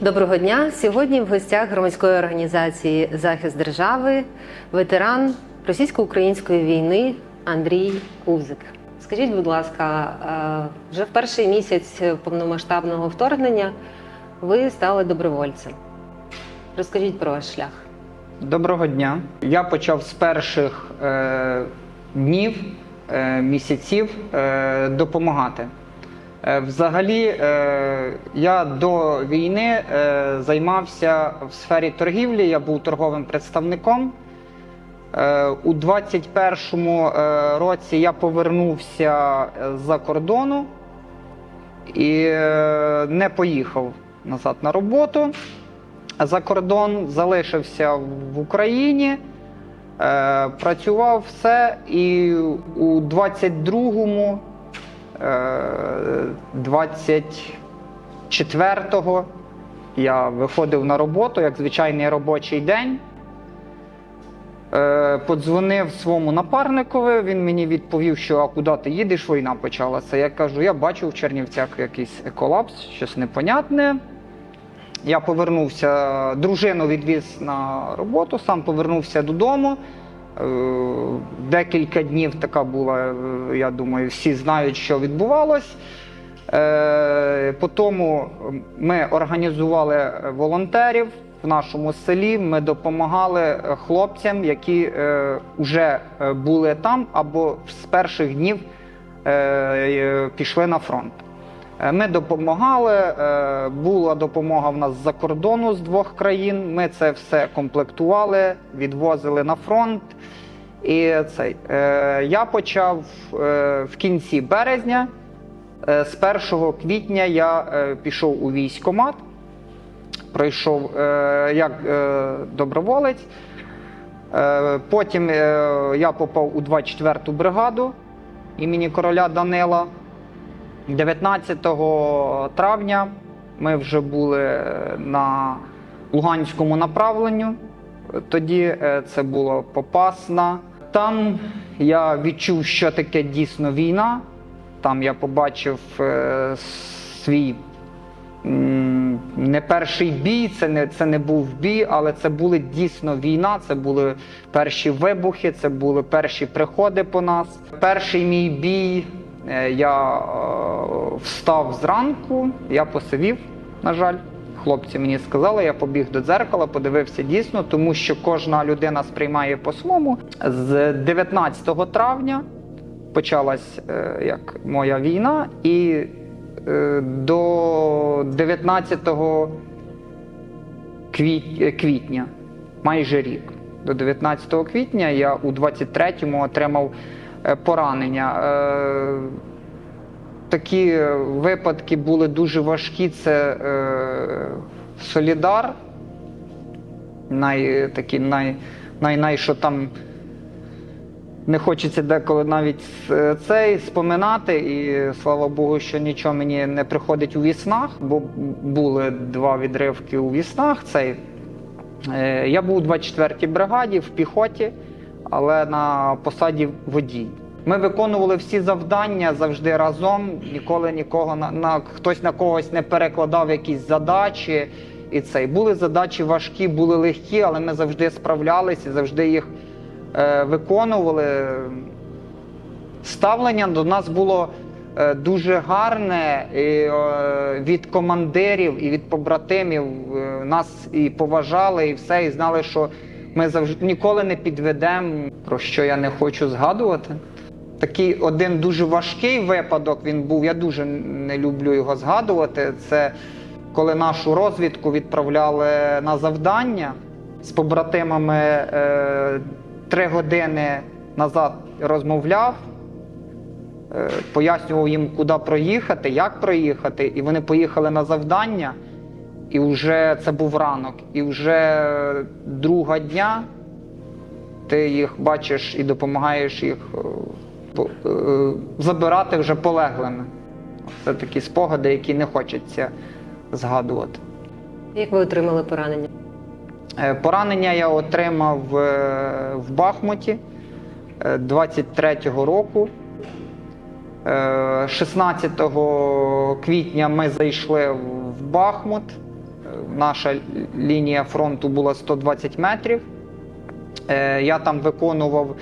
Доброго дня. Сьогодні в гостях громадської організації Захист держави ветеран російсько-української війни Андрій Кузик. Скажіть, будь ласка, вже в перший місяць повномасштабного вторгнення ви стали добровольцем. Розкажіть про ваш шлях. Доброго дня. Я почав з перших е, днів, е, місяців е, допомагати. Е, взагалі, е, я до війни е, займався в сфері торгівлі, я був торговим представником. У 21-му е, році я повернувся з-за кордону і не поїхав назад на роботу. За кордон, залишився в Україні, працював все, і у 22-му, е, 24-го я виходив на роботу як звичайний робочий день. Е, Подзвонив своєму напарникові, він мені відповів, що а куди ти їдеш, війна почалася. Я кажу, я бачу в Чернівцях якийсь колапс, щось непонятне. Я повернувся, дружину відвіз на роботу, сам повернувся додому. Е, Декілька днів така була, е, я думаю, всі знають, що відбувалось. Е, По тому ми організували волонтерів в нашому селі. Ми допомагали хлопцям, які вже були там або з перших днів пішли на фронт. Е, Ми допомагали, е, була допомога в нас з-за кордону з двох країн. Ми це все комплектували, відвозили на фронт. І цей е, я почав в кінці березня. З 1 квітня я пішов у військкомат, пройшов як доброволець. Потім я попав у 24-ту бригаду імені короля Данила. 19 травня ми вже були на Луганському направленню. Тоді е, це було Попасна. Там я відчув, що таке дійсно війна. Там я побачив е, свій не перший бій, це не, це не був бій, але це були дійсно війна. Це були перші вибухи, це були перші приходи по нас. Перший мій бій е, я е, встав зранку, я посивів, на жаль. Хлопці мені сказали, я побіг до дзеркала, подивився дійсно, тому що кожна людина сприймає по-своєму. З 19 травня почалась е, як моя війна, і е, до 19 квіт- е, квітня, майже рік. До 19 квітня я у 23-му отримав е, поранення. Е, Такі випадки були дуже важкі. Це е, Солідар. Най, такі, най, най, най, що там не хочеться деколи навіть е, цей споминати. І слава Богу, що нічого мені не приходить у віснах, бо були два відривки у віснах. Цей. Е, Я був у 24-й бригаді в піхоті, але на посаді водій. Ми виконували всі завдання завжди разом, ніколи нікого на, на хтось на когось не перекладав якісь задачі. І це. І були задачі важкі, були легкі, але ми завжди справлялися, завжди їх е, виконували. Ставлення до нас було е, дуже гарне і, е, від командирів і від побратимів. Е, нас і поважали, і все, і знали, що ми завжди ніколи не підведемо, про що я не хочу згадувати. Такий один дуже важкий випадок він був. Я дуже не люблю його згадувати. Це коли нашу розвідку відправляли на завдання з побратимами е, три години назад розмовляв, е, пояснював їм, куди проїхати, як проїхати, і вони поїхали на завдання. І вже це був ранок, і вже друга дня ти їх бачиш і допомагаєш їх е, забирати вже полеглими. Це такі спогади, які не хочеться згадувати. Як ви отримали поранення? Е, Поранення я отримав е, в Бахмуті е, 23-го року. Е, 16 квітня ми зайшли в Бахмут. Е, наша лінія фронту була 120 метрів. Е, Я там виконував,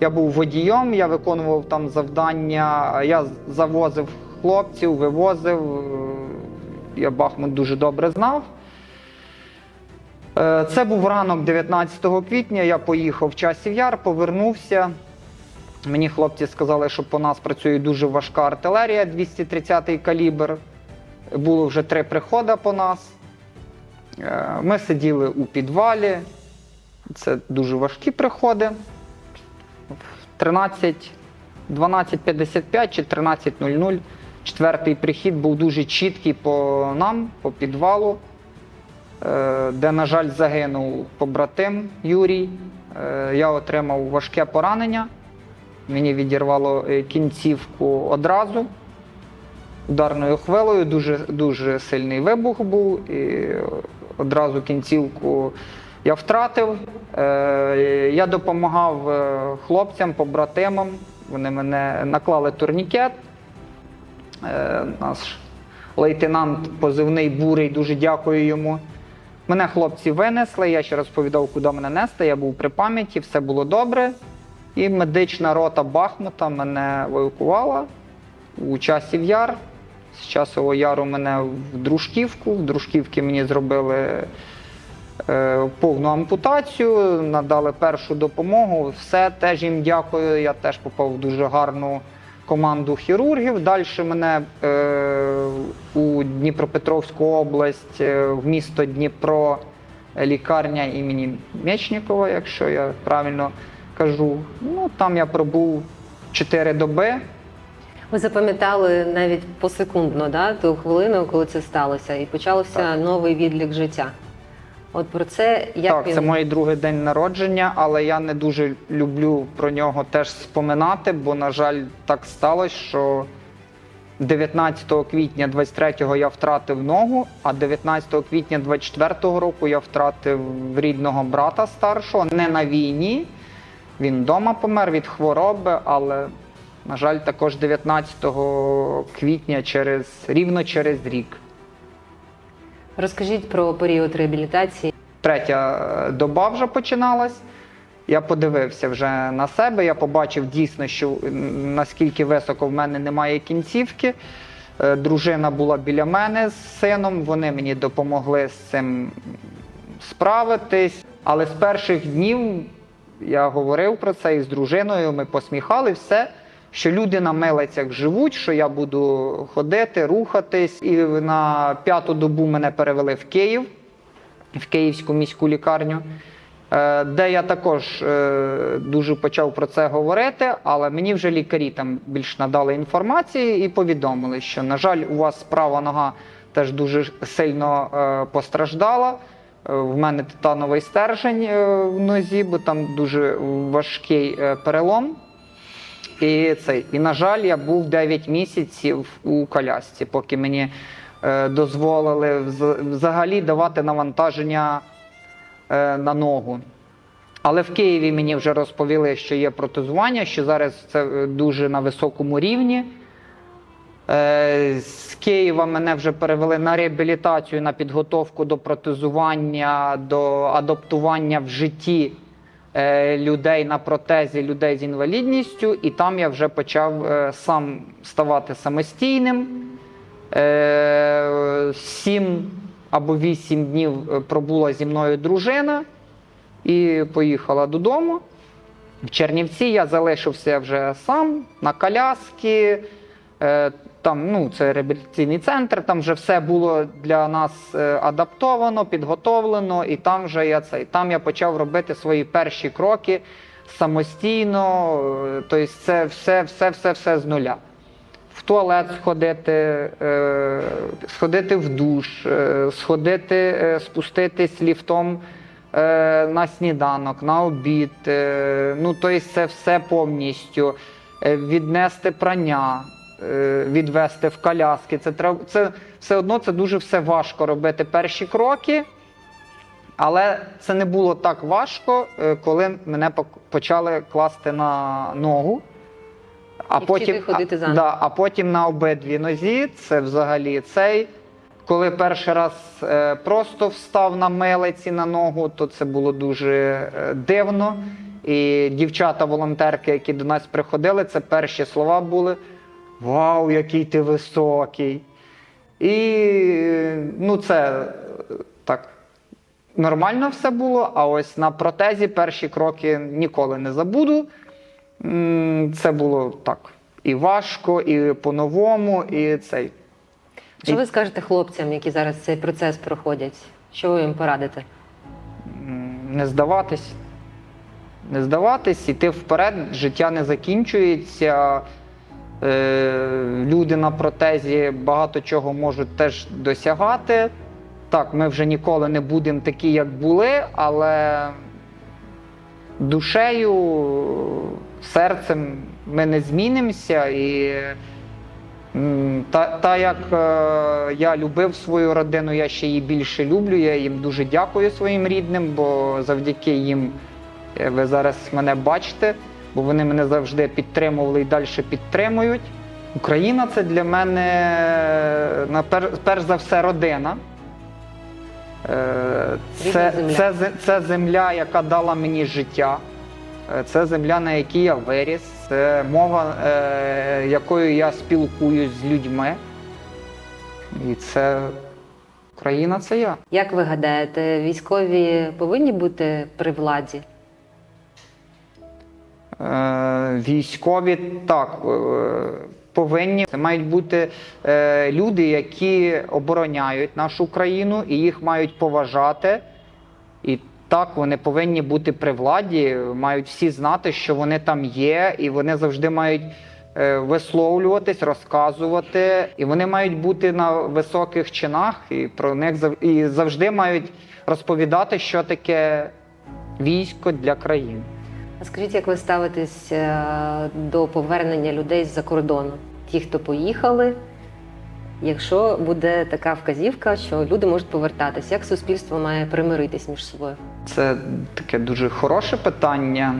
я був водієм, я виконував там завдання, я завозив хлопців, вивозив. е, Я Бахмут дуже добре знав. Е, Це був ранок 19 квітня. Я поїхав в часів яр, повернувся. Мені хлопці сказали, що по нас працює дуже важка артилерія, 230-й калібр. Було вже три приходи по нас. Е, Ми сиділи у підвалі. Це дуже важкі приходи. В 13, 12.55 чи 13.00. Четвертий прихід був дуже чіткий по нам, по підвалу, е, де, на жаль, загинув побратим Юрій. Е, Я отримав важке поранення. Мені відірвало е, кінцівку одразу ударною хвилею. Дуже, дуже сильний вибух був. І одразу кінцівку я втратив. Е, Я допомагав е, хлопцям, побратимам. Вони мене наклали турнікет. Е, Наш лейтенант позивний бурий, дуже дякую йому. Мене хлопці винесли, я ще розповідав, куди мене нести. Я був при пам'яті, все було добре. І медична рота Бахмута мене евакувала у часів яр. З часового яру мене в Дружківку. В Дружківці мені зробили повну ампутацію, надали першу допомогу. Все теж їм дякую. Я теж попав в дуже гарну команду хірургів. Далі мене е, у Дніпропетровську область, е, в місто Дніпро, е, лікарня імені Мечнікова, якщо я правильно кажу. Ну, там я пробув 4 доби. Ви запам'ятали навіть посекундно да, ту хвилину, коли це сталося, і почався Так. новий відлік життя. От про це як так, він це мій другий день народження, але я не дуже люблю про нього теж споминати, бо, на жаль, так сталося, що 19 квітня 23-го я втратив ногу, а 19 квітня 24-го року я втратив рідного брата старшого не на війні. Він вдома помер від хвороби, але, на жаль, також 19 квітня через рівно через рік. Розкажіть про період реабілітації. третя е, доба вже починалась. Я подивився вже на себе, я побачив дійсно, що наскільки високо в мене немає кінцівки. Е, Дружина була біля мене з сином, вони мені допомогли з цим справитись. Але з перших днів я говорив про це із дружиною, ми посміхали все, що люди на милицях живуть, що я буду ходити, рухатись. І на п'яту добу мене перевели в Київ в Київську міську лікарню, е, де я також е, дуже почав про це говорити, але мені вже лікарі там більш надали інформації і повідомили, що, на жаль, у вас права нога теж дуже сильно е, постраждала. В мене титановий стержень в нозі, бо там дуже важкий перелом. І, цей, і, на жаль, я був 9 місяців у колясці, поки мені е, дозволили взагалі давати навантаження е, на ногу. Але в Києві мені вже розповіли, що є протезування, що зараз це е, дуже на високому рівні. Е, З Києва мене вже перевели на реабілітацію, на підготовку до протезування, до адаптування в житті людей на протезі, людей з інвалідністю, і там я вже почав е, сам ставати самостійним. Е, Сім або вісім днів е, пробула зі мною дружина і поїхала додому. В Чернівці я залишився вже сам на коляски. Там ну, це реабілітаційний центр, там вже все було для нас е, адаптовано, підготовлено, і там вже я цей. Там я почав робити свої перші кроки самостійно. Тобто це все, все, все, все з нуля. В туалет сходити, е, сходити в душ, сходити, спуститись ліфтом на сніданок, на обід. Ну, тобто це все повністю. Віднести прання, відвести в коляски. Це, це все одно це дуже все важко робити перші кроки. Але це не було так важко, е, коли мене почали класти на ногу. А І вчити ходити а, да, а потім на обидві нозі, це взагалі цей. Коли перший раз е, просто встав на мелиці на ногу, то це було дуже е, дивно. І дівчата-волонтерки, які до нас приходили, це перші слова були: Вау, який ти високий! І ну, це е, так нормально все було. А ось на протезі перші кроки ніколи не забуду. Це було так і важко, і по-новому, і цей. Що ви скажете хлопцям, які зараз цей процес проходять? Що ви їм порадите? Не здаватись. Не здаватись, іти вперед, життя не закінчується. Е, люди на протезі багато чого можуть теж досягати. Так, ми вже ніколи не будемо такі, як були, але душею, серцем ми не змінимося. І та, та як е, я любив свою родину, я ще її більше люблю. Я їм дуже дякую своїм рідним, бо завдяки їм е, ви зараз мене бачите, бо вони мене завжди підтримували і далі підтримують. Україна це для мене перш за все родина. Е, Це, земля. це, це земля, яка дала мені життя. Е, Це земля, на якій я виріс, це мова, е, якою я спілкуюсь з людьми. І це Україна це я. Як ви гадаєте, військові повинні бути при владі? Е, Військові так е, повинні. Це мають бути е, люди, які обороняють нашу країну, і їх мають поважати. І так вони повинні бути при владі, мають всі знати, що вони там є, і вони завжди мають висловлюватись, розказувати, і вони мають бути на високих чинах, і про них і завжди мають розповідати, що таке військо для країни. А скажіть, як ви ставитесь е, до повернення людей з-за кордону? Ті, хто поїхали, якщо буде така вказівка, що люди можуть повертатись, як суспільство має примиритись між собою? Це таке дуже хороше питання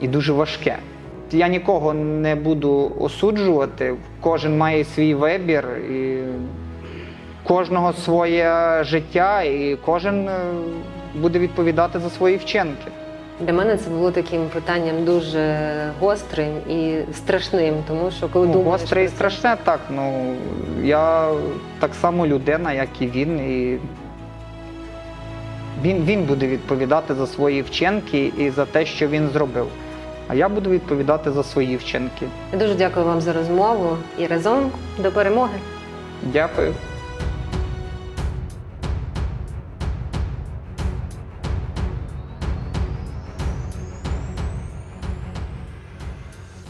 і дуже важке. Я нікого не буду осуджувати, кожен має свій вибір, і кожного своє життя, і кожен е, буде відповідати за свої вчинки. Для мене це було таким питанням дуже гострим і страшним, тому що коли Ну, думаєш гостре і страшне, так. Ну я так само людина, як і він. І він, він буде відповідати за свої вчинки і за те, що він зробив. А я буду відповідати за свої вчинки. Я дуже дякую вам за розмову і разом до перемоги. Дякую.